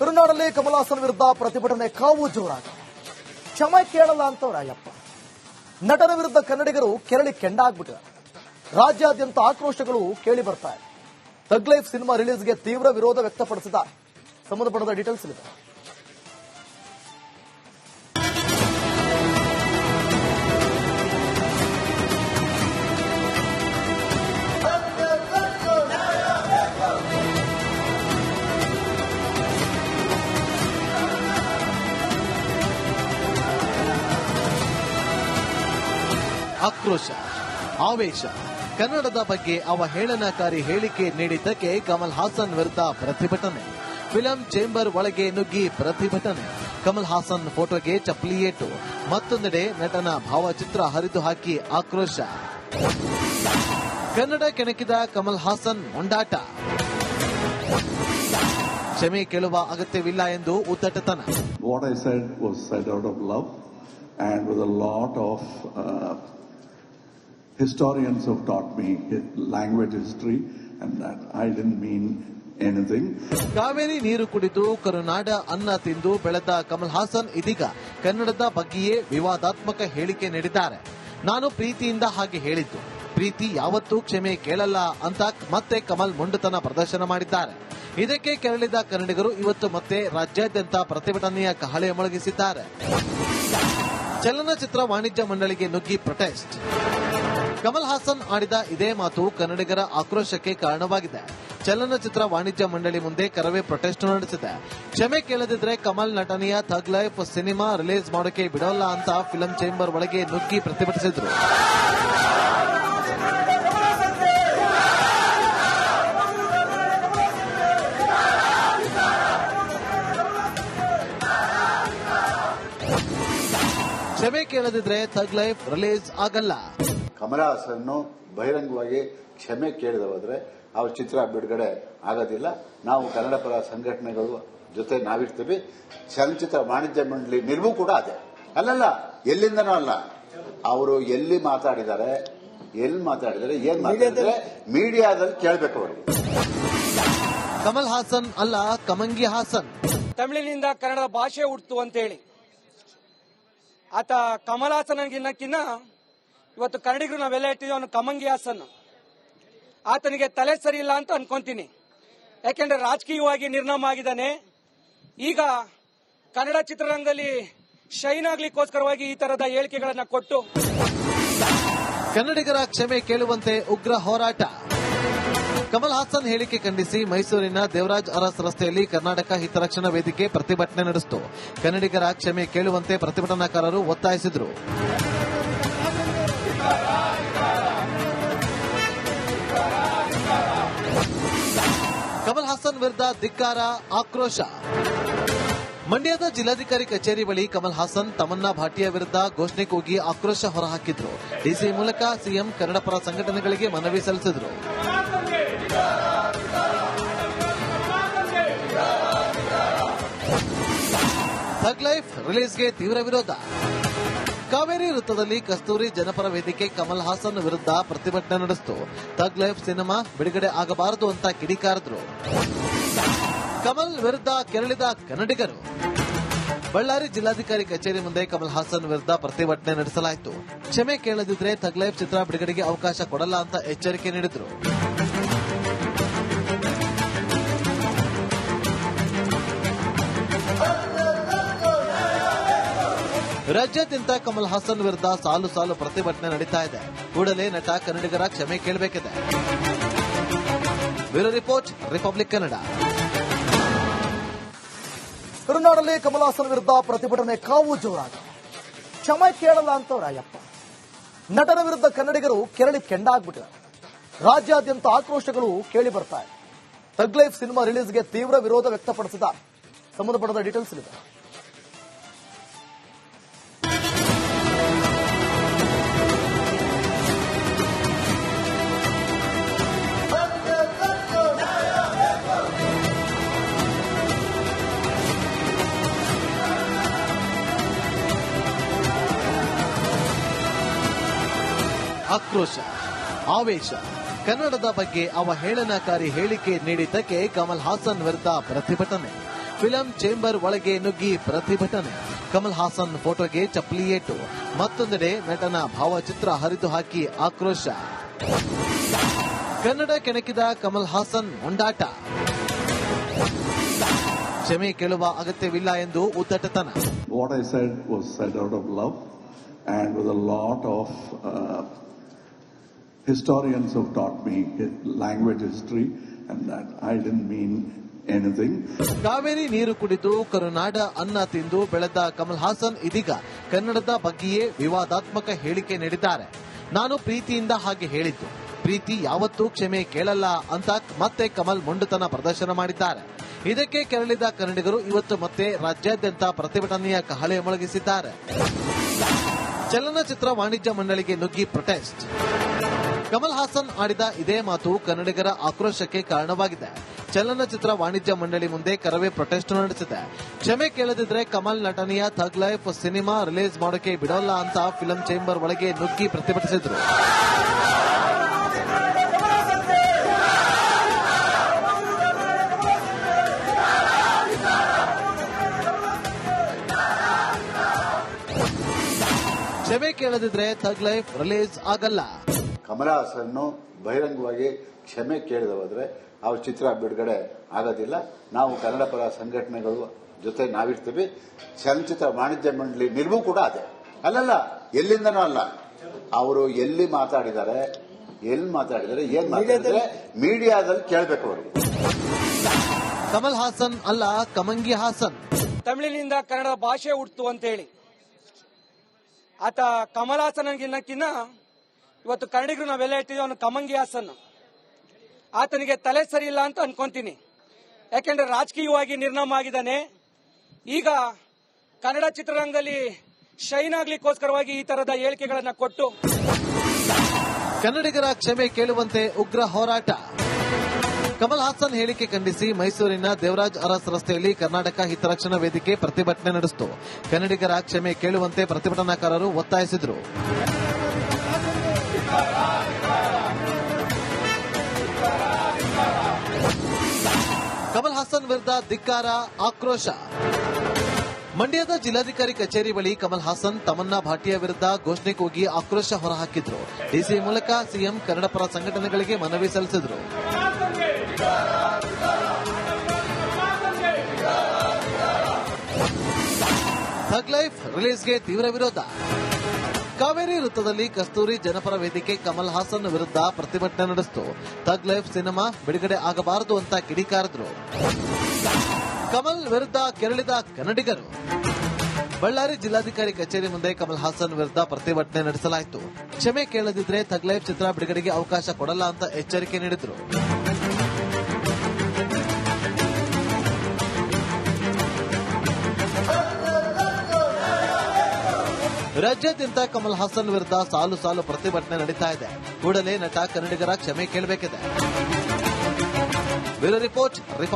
ತುಳುನಾಡಲ್ಲಿ ಕಮಲ್ ಹಾಸನ್ ವಿರುದ್ಧ ಪ್ರತಿಭಟನೆ ಕಾವು ಜೋರಾಗ ಕ್ಷಮೆ ಕೇಳಲ್ಲ ಅಂತವ್ರ ಅಯ್ಯಪ್ಪ. ನಟನ ವಿರುದ್ಧ ಕನ್ನಡಿಗರು ಕೆರಳಿ ಕೆಂಡಾಗ್ಬಿಟ್ಟಿದ್ದಾರೆ. ರಾಜ್ಯಾದ್ಯಂತ ಆಕ್ರೋಶಗಳು ಕೇಳಿ ಬರ್ತಾ ಇದೆ. ತಗ್ಲೈಫ್ ಸಿನಿಮಾ ರಿಲೀಸ್ಗೆ ತೀವ್ರ ವಿರೋಧ ವ್ಯಕ್ತಪಡಿಸಿದ ಸಂಬಂಧಪಟ್ಟ ಡೀಟೇಲ್ಸ್ ಇದೆ ಆಕ್ರೋಶ ಆವೇಶ. ಕನ್ನಡದ ಬಗ್ಗೆ ಅವಹೇಳನಕಾರಿ ಹೇಳಿಕೆ ನೀಡಿದ್ದಕ್ಕೆ ಕಮಲ್ ಹಾಸನ್ ವಿರುದ್ಧ ಪ್ರತಿಭಟನೆ. ಫಿಲಂ ಚೇಂಬರ್ ಒಳಗೆ ನುಗ್ಗಿ ಪ್ರತಿಭಟನೆ. ಕಮಲ್ ಹಾಸನ್ ಫೋಟೋಗೆ ಚಪ್ಪಲಿಯೇಟು ಮತ್ತೊಂದೆಡೆ ನಟನ ಭಾವಚಿತ್ರ ಹರಿದು ಹಾಕಿ ಆಕ್ರೋಶ. ಕನ್ನಡ ಕೆಣಕಿದ ಕಮಲ್ ಹಾಸನ್ ಮೊಂಡಾಟ. ಕ್ಷಮೆ ಕೇಳುವ ಅಗತ್ಯವಿಲ್ಲ ಎಂದು ಉದ್ದಟತನ. What I said was of love a lot of uh, historians have taught me language history and that I didn't mean. Kaveri ನೀರು ಕುಡಿದು ಕರುನಾಡ ಅನ್ನ ತಿಂದು ಬೆಳೆದ ಕಮಲ್ ಹಾಸನ್ ಇದೀಗ ಕನ್ನಡದ ಬಗ್ಗೆಯೇ ವಿವಾದಾತ್ಮಕ ಹೇಳಿಕೆ ನೀಡಿದ್ದಾರೆ. ನಾನು ಪ್ರೀತಿಯಿಂದ ಹಾಗೆ ಹೇಳಿದ್ದು. ಪ್ರೀತಿ ಯಾವತ್ತೂ ಕ್ಷಮೆ ಕೇಳಲ್ಲ ಅಂತ ಮತ್ತೆ ಕಮಲ್ ಮೊಂಡುತನ ಪ್ರದರ್ಶನ ಮಾಡಿದ್ದಾರೆ. ಇದಕ್ಕೆ ಕೆರಳಿದ ಕನ್ನಡಿಗರು ಇವತ್ತು ಮತ್ತೆ ರಾಜ್ಯಾದ್ಯಂತ ಪ್ರತಿಭಟನೆಯ ಕಹಳೆ ಮೊಳಗಿಸಿದ್ದಾರೆ. ಚಲನಚಿತ್ರ ವಾಣಿಜ್ಯ ಮಂಡಳಿಗೆ ನುಗ್ಗಿ ಪ್ರೊಟೆಸ್ಟ್. ಕಮಲ್ ಹಾಸನ್ ಆಡಿದ ಇದೇ ಮಾತು ಕನ್ನಡಿಗರ ಆಕ್ರೋಶಕ್ಕೆ ಕಾರಣವಾಗಿದೆ. ಚಲನಚಿತ್ರ ವಾಣಿಜ್ಯ ಮಂಡಳಿ ಮುಂದೆ ಕರವೇ ಪ್ರೊಟೆಸ್ಟ್ ನಡೆಸಿದೆ. ಕ್ಷಮೆ ಕೇಳದಿದ್ರೆ ಕಮಲ್ ನಟನೆಯ ಥಗ್ ಲೈಫ್ ಸಿನಿಮಾ ರಿಲೀಸ್ ಮಾಡೋಕೆ ಬಿಡೋಲ್ಲ ಅಂತ ಫಿಲಂ ಚೇಂಬರ್ ಒಳಗೆ ನುಗ್ಗಿ ಪ್ರತಿಭಟಿಸಿದ್ರು. ಕ್ಷಮೆ ಕೇಳದಿದ್ರೆ ಥಗ್ ಲೈಫ್ ರಿಲೀಸ್ ಆಗಲ್ಲ. ಕಮಲ ಹಾಸನ್ನು ಬಹಿರಂಗವಾಗಿ ಕ್ಷಮೆ ಕೇಳಿದ ಹೋದ್ರೆ ಅವ್ರ ಚಿತ್ರ ಬಿಡುಗಡೆ ಆಗೋದಿಲ್ಲ. ನಾವು ಕನ್ನಡ ಪರ ಸಂಘಟನೆಗಳು ಜೊತೆ ನಾವಿರ್ತೀವಿ. ಚಲನಚಿತ್ರ ವಾಣಿಜ್ಯ ಮಂಡಳಿ ನಿಲುವು ಕೂಡ ಅದೇ. ಅಲ್ಲಲ್ಲ ಎಲ್ಲಿಂದನೂ ಅಲ್ಲ. ಅವರು ಎಲ್ಲಿ ಮಾತಾಡಿದ್ದಾರೆ ಎಲ್ಲಿ ಮಾತಾಡಿದರೆ ಏನ್ ಮಾತಾಡಿದ್ರೆ ಮೀಡಿಯಾದಲ್ಲಿ ಕೇಳಬೇಕು ಅವರು. ಕಮಲ್ ಹಾಸನ್ ಅಲ್ಲ ಕಮಂಗಿ ಹಾಸನ್. ತಮಿಳಿನಿಂದ ಕನ್ನಡ ಭಾಷೆ ಹುಟ್ಟಿತು ಅಂತೇಳಿ ಆತ ಕಮಲ್ ಹಾಸನಗಿನ್ನಕ್ಕಿನ್ನ ಇವತ್ತು ಕನ್ನಡಿಗರು ನಾವೆಲ್ಲ ಇಟ್ಟಿದ್ದೀವಿ ಅವನು ಕಮಂಗಿ ಹಾಸನ್. ಆತನಿಗೆ ತಲೆ ಸರಿ ಇಲ್ಲ ಅಂತ ಅನ್ಕೊಂತೀನಿ. ಯಾಕೆಂದ್ರೆ ರಾಜಕೀಯವಾಗಿ ನಿರ್ನಾಮ ಆಗಿದ್ದಾನೆ. ಈಗ ಕನ್ನಡ ಚಿತ್ರರಂಗದಲ್ಲಿ ಶೈನ್ ಆಗ್ಲಿಕ್ಕೋಸ್ಕರವಾಗಿ ಈ ತರದ ಹೇಳಿಕೆಗಳನ್ನ ಕೊಟ್ಟು ಕನ್ನಡಿಗರ ಕ್ಷಮೆ ಕೇಳುವಂತೆ ಉಗ್ರ ಹೋರಾಟ. ಕಮಲ್ ಹಾಸನ್ ಹೇಳಿಕೆ ಖಂಡಿಸಿ ಮೈಸೂರಿನ ದೇವರಾಜ್ ಅರಸ್ ರಸ್ತೆಯಲ್ಲಿ ಕರ್ನಾಟಕ ಹಿತರಕ್ಷಣಾ ವೇದಿಕೆ ಪ್ರತಿಭಟನೆ ನಡೆಸಿತು. ಕನ್ನಡಿಗರ ಕ್ಷಮೆ ಕೇಳುವಂತೆ ಪ್ರತಿಭಟನಾಕಾರರು ಒತ್ತಾಯಿಸಿದರು. ಹಾಸನ್ ವಿರುದ್ಧ ಧಿಕ್ಕಾರ, ಆಕ್ರೋಶ. ಮಂಡ್ಯದ ಜಿಲ್ಲಾಧಿಕಾರಿ ಕಚೇರಿ ಬಳಿ ಕಮಲ್ ಹಾಸನ್ ತಮನ್ನಾ ಭಾಟಿಯಾ ವಿರುದ್ಧ ಘೋಷಣೆ ಕೂಗಿ ಆಕ್ರೋಶ ಹೊರಹಾಕಿದ್ರು. ಡಿಸಿ ಮೂಲಕ ಸಿಎಂ ಕನ್ನಡಪರ ಸಂಘಟನೆಗಳಿಗೆ ಮನವಿ ಸಲ್ಲಿಸಿದ್ರು. ಥಗ್ ಲೈಫ್ ರಿಲೀಸ್ಗೆ ತೀವ್ರ ವಿರೋಧ. ಕಾವೇರಿ ವೃತ್ತದಲ್ಲಿ ಕಸ್ತೂರಿ ಜನಪರ ವೇದಿಕೆ ಕಮಲ್ ಹಾಸನ್ ವಿರುದ್ಧ ಪ್ರತಿಭಟನೆ ನಡೆಸಿತು. ತಗ್ ಲೈಫ್ ಸಿನಿಮಾ ಬಿಡುಗಡೆ ಆಗಬಾರದು ಅಂತ ಕಿಡಿಕಾರದ್ರು. ಕಮಲ್ ವಿರುದ್ಧ ಕೆರಳಿದ ಕನ್ನಡಿಗರು. ಬಳ್ಳಾರಿ ಜಿಲ್ಲಾಧಿಕಾರಿ ಕಚೇರಿ ಮುಂದೆ ಕಮಲ್ ಹಾಸನ್ ವಿರುದ್ಧ ಪ್ರತಿಭಟನೆ ನಡೆಸಲಾಯಿತು. ಕ್ಷಮೆ ಕೇಳದಿದ್ರೆ ತಗ್ಲೈಫ್ ಚಿತ್ರ ಬಿಡುಗಡೆಗೆ ಅವಕಾಶ ಕೊಡಲ್ಲ ಅಂತ ಎಚ್ಚರಿಕೆ ನೀಡಿದ್ರು. ರಾಜ್ಯಾದ್ಯಂತ ಕಮಲ್ ಹಾಸನ್ ವಿರುದ್ಧ ಸಾಲು ಸಾಲು ಪ್ರತಿಭಟನೆ ನಡೀತಾ ಇದೆ. ಕೂಡಲೇ ನಟ ಕನ್ನಡಿಗರ ಕ್ಷಮೆ ಕೇಳಬೇಕಿದೆ. Bureau report, Republic Kannada. ತುಳುನಾಡಲ್ಲಿ Kamal Haasan ವಿರುದ್ಧ ಪ್ರತಿಭಟನೆ ಕಾವು ಜೋರಾಗ. ಕ್ಷಮೆ ಕೇಳಲ್ಲ ಅಂತವ್ರ ಅಯ್ಯಪ್ಪ. ನಟನ ವಿರುದ್ಧ ಕನ್ನಡಿಗರು ಕೆರಳಿ ಕೆಂಡಾಗ್ಬಿಟ್ಟಿದ್ದಾರೆ. ರಾಜ್ಯಾದ್ಯಂತ ಆಕ್ರೋಶಗಳು ಕೇಳಿ ಬರ್ತಾ ಇದೆ. ತಗ್ಲೈಫ್ ಸಿನಿಮಾ ರಿಲೀಸ್ಗೆ ತೀವ್ರ ವಿರೋಧ ವ್ಯಕ್ತಪಡಿಸಿದ ಸಂಬಂಧಪಟ್ಟ ಡೀಟೇಲ್ಸ್ ಇದೆ ಆಕ್ರೋಶ ಆವೇಶ. ಕನ್ನಡದ ಬಗ್ಗೆ ಅವಹೇಳನಕಾರಿ ಹೇಳಿಕೆ ನೀಡಿದ್ದಕ್ಕೆ ಕಮಲ್ ಹಾಸನ್ ವಿರುದ್ಧ ಪ್ರತಿಭಟನೆ. ಫಿಲಂ ಚೇಂಬರ್ ಒಳಗೆ ನುಗ್ಗಿ ಪ್ರತಿಭಟನೆ. ಕಮಲ್ ಹಾಸನ್ ಫೋಟೋಗೆ ಚಪ್ಪಲಿ ಏಟು. ಮತ್ತೊಂದೆಡೆ ನಟನ ಭಾವಚಿತ್ರ ಹರಿದು ಹಾಕಿ ಆಕ್ರೋಶ. ಕನ್ನಡ ಕೆಣಕಿದ ಕಮಲ್ ಹಾಸನ್ ಮುಂಡಾಟ. ಕ್ಷಮೆ ಕೇಳುವ ಅಗತ್ಯವಿಲ್ಲ ಎಂದು ಉದ್ದಟತನ. What I said was said out of love and with a uh, historians have taught me language history and that I didn't mean anything. Kaveri ನೀರು ಕುಡಿದು ಕರುನಾಡ ಅನ್ನ ತಿಂದು ಬೆಳೆದ ಕಮಲ್ ಹಾಸನ್ ಇದೀಗ ಕನ್ನಡದ ಬಗ್ಗೆಯೇ ವಿವಾದಾತ್ಮಕ ಹೇಳಿಕೆ ನೀಡಿದ್ದಾರೆ. ನಾನು ಪ್ರೀತಿಯಿಂದ ಹಾಗೆ ಹೇಳಿದ್ದು. ಪ್ರೀತಿ ಯಾವತ್ತೂ ಕ್ಷಮೆ ಕೇಳಲ್ಲ ಅಂತ ಮತ್ತೆ ಕಮಲ್ ಮೊಂಡುತನ ಪ್ರದರ್ಶನ ಮಾಡಿದ್ದಾರೆ. ಇದಕ್ಕೆ ಕೆರಳಿದ ಕನ್ನಡಿಗರು ಇವತ್ತು ಮತ್ತೆ ರಾಜ್ಯಾದ್ಯಂತ ಪ್ರತಿಭಟನೆಯ ಕಹಳೆ ಮೊಳಗಿಸಿದ್ದಾರೆ. ಚಲನಚಿತ್ರ ವಾಣಿಜ್ಯ ಮಂಡಳಿಗೆ ನುಗ್ಗಿ ಪ್ರೊಟೆಸ್ಟ್. ಕಮಲ್ ಹಾಸನ್ ಆಡಿದ ಇದೇ ಮಾತು ಕನ್ನಡಿಗರ ಆಕ್ರೋಶಕ್ಕೆ ಕಾರಣವಾಗಿದೆ. ಚಲನಚಿತ್ರ ವಾಣಿಜ್ಯ ಮಂಡಳಿ ಮುಂದೆ ಕರವೇ ಪ್ರೊಟೆಸ್ಟ್ ನಡೆಸಿದೆ. ಕ್ಷಮೆ ಕೇಳದಿದ್ರೆ ಕಮಲ್ ನಟನೆಯ ಥಗ್ ಲೈಫ್ ಸಿನಿಮಾ ರಿಲೀಸ್ ಮಾಡೋಕೆ ಬಿಡೋಲ್ಲ ಅಂತ ಫಿಲಂ ಚೇಂಬರ್ ಒಳಗೆ ನುಗ್ಗಿ ಪ್ರತಿಭಟಿಸಿದ್ರು. ಕ್ಷಮೆ ಕೇಳದಿದ್ರೆ ಥಗ್ ಲೈಫ್ ರಿಲೀಸ್ ಆಗಲ್ಲ. ಕಮಲ ಹಾಸನ್ನು ಬಹಿರಂಗವಾಗಿ ಕ್ಷಮೆ ಕೇಳಿದ ಹೋದ್ರೆ ಅವ್ರ ಚಿತ್ರ ಬಿಡುಗಡೆ ಆಗೋದಿಲ್ಲ. ನಾವು ಕನ್ನಡ ಪರ ಸಂಘಟನೆಗಳು ಜೊತೆ ನಾವಿರ್ತೀವಿ. ಚಲನಚಿತ್ರ ವಾಣಿಜ್ಯ ಮಂಡಳಿ ನಿಲುವು ಕೂಡ ಅದೇ. ಅಲ್ಲಲ್ಲ ಎಲ್ಲಿಂದನೂ ಅಲ್ಲ. ಅವರು ಎಲ್ಲಿ ಮಾತಾಡಿದ್ದಾರೆ ಎಲ್ಲಿ ಮಾತಾಡಿದ್ದಾರೆ ಏನ್ ಮಾತಾಡಿದ್ರೆ ಮೀಡಿಯಾದಲ್ಲಿ ಕೇಳಬೇಕು ಅವರು. ಕಮಲ್ ಹಾಸನ್ ಅಲ್ಲ ಕಮಂಗಿ ಹಾಸನ್. ತಮಿಳಿನಿಂದ ಕನ್ನಡ ಭಾಷೆ ಹುಟ್ಟಿತು ಅಂತೇಳಿ ಆತ ಕಮಲಾಸನಗಿನ್ನಕ್ಕಿನ್ನ ಇವತ್ತು ಕನ್ನಡಿಗರು ನಾವೆಲ್ಲ ಇಟ್ಟಿದ್ದೀವಿ ಅವನು ಕಮಂಗಿ ಹಾಸನ್. ಆತನಿಗೆ ತಲೆ ಸರಿ ಇಲ್ಲ ಅಂತ ಅನ್ಕೊಂತೀನಿ. ಯಾಕೆಂದ್ರೆ ರಾಜಕೀಯವಾಗಿ ನಿರ್ನಾಮ ಆಗಿದ್ದಾನೆ. ಈಗ ಕನ್ನಡ ಚಿತ್ರರಂಗದಲ್ಲಿ ಶೈನ್ ಆಗ್ಲಿಕ್ಕೋಸ್ಕರವಾಗಿ ಈ ತರದ ಹೇಳಿಕೆಗಳನ್ನ ಕೊಟ್ಟು ಕನ್ನಡಿಗರ ಕ್ಷಮೆ ಕೇಳುವಂತೆ ಉಗ್ರ ಹೋರಾಟ. ಕಮಲ್ ಹಾಸನ್ ಹೇಳಿಕೆ ಖಂಡಿಸಿ ಮೈಸೂರಿನ ದೇವರಾಜ್ ಅರಸ್ ರಸ್ತೆಯಲ್ಲಿ ಕರ್ನಾಟಕ ಹಿತರಕ್ಷಣಾ ವೇದಿಕೆ ಪ್ರತಿಭಟನೆ ನಡೆಸಿತು. ಕನ್ನಡಿಗರ ಕ್ಷಮೆ ಕೇಳುವಂತೆ ಪ್ರತಿಭಟನಾಕಾರರು ಒತ್ತಾಯಿಸಿದರು. ಕಮಲ್ ಹಾಸನ್ ವಿರುದ್ಧ ಧಿಕ್ಕಾರ, ಆಕ್ರೋಶ. ಮಂಡ್ಯದ ಜಿಲ್ಲಾಧಿಕಾರಿ ಕಚೇರಿ ಬಳಿ ಕಮಲ್ ಹಾಸನ್ ತಮನ್ನಾ ಭಾಟಿಯಾ ವಿರುದ್ಧ ಘೋಷಣೆ ಕೂಗಿ ಆಕ್ರೋಶ ಹೊರಹಾಕಿದ್ರು. ಡಿಸಿ ಮೂಲಕ ಸಿಎಂ ಕನ್ನಡಪರ ಸಂಘಟನೆಗಳಿಗೆ ಮನವಿ ಸಲ್ಲಿಸಿದ್ರು. ಥಗ್ ಲೈಫ್ ರಿಲೀಸ್ಗೆ ತೀವ್ರ ವಿರೋಧ. ಕಾವೇರಿ ವೃತ್ತದಲ್ಲಿ ಕಸ್ತೂರಿ ಜನಪರ ವೇದಿಕೆ ಕಮಲ್ ಹಾಸನ್ ವಿರುದ್ಧ ಪ್ರತಿಭಟನೆ ನಡೆಸಿತು. ತಗ್ ಲೈಫ್ ಸಿನಿಮಾ ಬಿಡುಗಡೆ ಆಗಬಾರದು ಅಂತ ಕಿಡಿಕಾರದ್ರು ಕಮಲ್ ವಿರುದ್ಧ ಕೆರಳಿದ ಕನ್ನಡಿಗರು. ಬಳ್ಳಾರಿ ಜಿಲ್ಲಾಧಿಕಾರಿ ಕಚೇರಿ ಮುಂದೆ ಕಮಲ್ ಹಾಸನ್ ವಿರುದ್ಧ ಪ್ರತಿಭಟನೆ ನಡೆಸಲಾಯಿತು. ಕ್ಷಮೆ ಕೇಳದಿದ್ರೆ ತಗ್ಲೈಫ್ ಚಿತ್ರ ಬಿಡುಗಡೆಗೆ ಅವಕಾಶ ಕೊಡಲ್ಲ ಅಂತ ಎಚ್ಚರಿಕೆ ನೀಡಿದ್ರು. ರಾಜ್ಯಾದ್ಯಂತ ಕಮಲ್ ಹಾಸನ್ ವಿರುದ್ಧ ಸಾಲು ಸಾಲು ಪ್ರತಿಭಟನೆ ನಡೀತಾ ಇದೆ. ಕೂಡಲೇ ನಟ ಕನ್ನಡಿಗರ ಕ್ಷಮೆ ಕೇಳಬೇಕಿದೆ. ರಿಪೋರ್ಟ್.